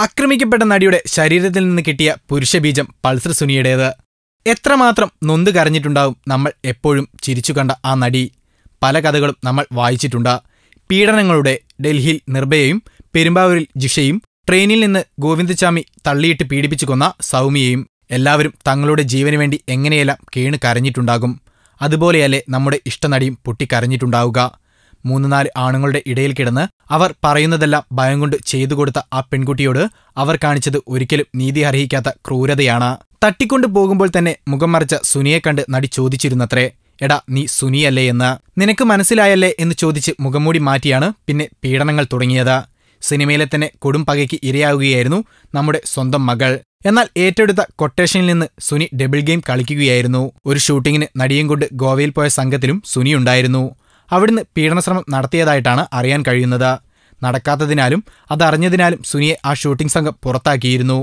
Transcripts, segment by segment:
ആക്രമിക്കപ്പെട്ട നടിയുടെ ശരീരത്തിൽ നിന്ന് കിട്ടിയ പുരുഷബീജം പൾസർ സുനിയുടേത്. എത്രമാത്രം നൊന്ത് കരഞ്ഞിട്ടുണ്ടാവും നമ്മൾ എപ്പോഴും ചിരിച്ചു കണ്ട ആ നടി. പല കഥകളും നമ്മൾ വായിച്ചിട്ടുണ്ട്. പീഡനങ്ങളുടെ ഡൽഹിയിൽ നിർഭയയും പെരുമ്പാവൂരിൽ ജിഷയും ട്രെയിനിൽ നിന്ന് ഗോവിന്ദചാമി തള്ളിയിട്ട് പീഡിപ്പിച്ചു കൊന്ന സൗമ്യയും എല്ലാവരും തങ്ങളുടെ ജീവന് വേണ്ടി എങ്ങനെയെല്ലാം കേണ് കരഞ്ഞിട്ടുണ്ടാകും. അതുപോലെയല്ലേ നമ്മുടെ ഇഷ്ടനടിയും പൊട്ടിക്കരഞ്ഞിട്ടുണ്ടാവുക. മൂന്ന് നാല് ആണുങ്ങളുടെ ഇടയിൽ കിടന്ന് അവർ പറയുന്നതെല്ലാം ഭയം കൊണ്ട് ചെയ്തു കൊടുത്ത ആ പെൺകുട്ടിയോട് അവർ കാണിച്ചത് ഒരിക്കലും നീതി അർഹിക്കാത്ത ക്രൂരതയാണ്. തട്ടിക്കൊണ്ടു പോകുമ്പോൾ തന്നെ മുഖം മറച്ച സുനിയെ കണ്ട് നടി ചോദിച്ചിരുന്നത്രേ എടാ നീ സുനിയല്ലേ എന്ന്? നിനക്ക് മനസ്സിലായല്ലേ? എന്ന് ചോദിച്ച് മുഖംമൂടി മാറ്റിയാണ് പിന്നെ പീഡനങ്ങൾ തുടങ്ങിയത്. സിനിമയിലെ തന്നെ കൊടും പകയ്ക്ക് ഇരയാവുകയായിരുന്നു നമ്മുടെ സ്വന്തം മകൾ. എന്നാൽ ഏറ്റെടുത്ത കൊട്ടേഷനിൽ നിന്ന് സുനി ഡബിൾ ഗെയിം കളിക്കുകയായിരുന്നു. ഒരു ഷൂട്ടിങ്ങിന് നടിയും കൊണ്ട് ഗോവയിൽ പോയ സംഘത്തിലും സുനി ഉണ്ടായിരുന്നു അവിടുന്ന് പീഡനശ്രമം നടത്തിയതായിട്ടാണ് അറിയാൻ കഴിയുന്നത്. നടക്കാത്തതിനാലും അതറിഞ്ഞതിനാലും സുനിയെ ആ ഷൂട്ടിംഗ് സംഘം പുറത്താക്കിയിരുന്നു.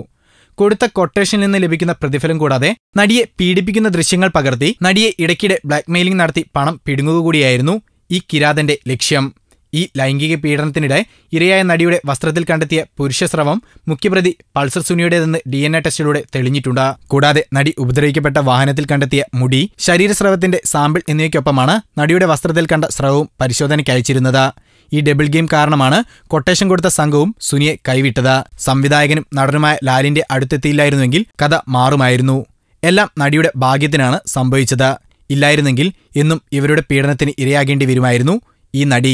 കൊടുത്ത കൊട്ടേഷനിൽ നിന്ന് ലഭിക്കുന്ന പ്രതിഫലം കൂടാതെ നടിയെ പീഡിപ്പിക്കുന്ന ദൃശ്യങ്ങൾ പകർത്തി നടിയെ ഇടയ്ക്കിടെ ബ്ലാക്ക്മെയിലിംഗ് നടത്തി പണം പിടുങ്ങുക കൂടിയായിരുന്നു ഈ കിരാതന്റെ ലക്ഷ്യം. ഈ ലൈംഗിക പീഡനത്തിനിടെ ഇരയായ നടിയുടെ വസ്ത്രത്തിൽ കണ്ടെത്തിയ പുരുഷസ്രവം മുഖ്യപ്രതി പൾസർ സുനിയുടേതെന്ന് ഡി എൻ എ ടെസ്റ്റിലൂടെ തെളിഞ്ഞിട്ടുണ്ട്. കൂടാതെ നടി ഉപദ്രവിക്കപ്പെട്ട വാഹനത്തിൽ കണ്ടെത്തിയ മുടി ശരീരസ്രവത്തിന്റെ സാമ്പിൾ എന്നിവയ്ക്കൊപ്പമാണ് നടിയുടെ വസ്ത്രത്തിൽ കണ്ട സ്രവവും പരിശോധനയ്ക്ക് അയച്ചിരുന്നത്. ഈ ഡബിൾ ഗെയിം കാരണമാണ് കൊട്ടേഷൻ കൊടുത്ത സംഘവും സുനിയെ കൈവിട്ടത്. സംവിധായകനും നടനുമായ ലാലിന്റെ അടുത്തെത്തിയില്ലായിരുന്നുവെങ്കിൽ കഥ മാറുമായിരുന്നു. എല്ലാം നടിയുടെ ഭാഗ്യത്തിനാണ് സംഭവിച്ചത്. ഇല്ലായിരുന്നെങ്കിൽ എന്നും ഇവരുടെ പീഡനത്തിന് ഇരയാകേണ്ടി വരുമായിരുന്നു ഈ നടി.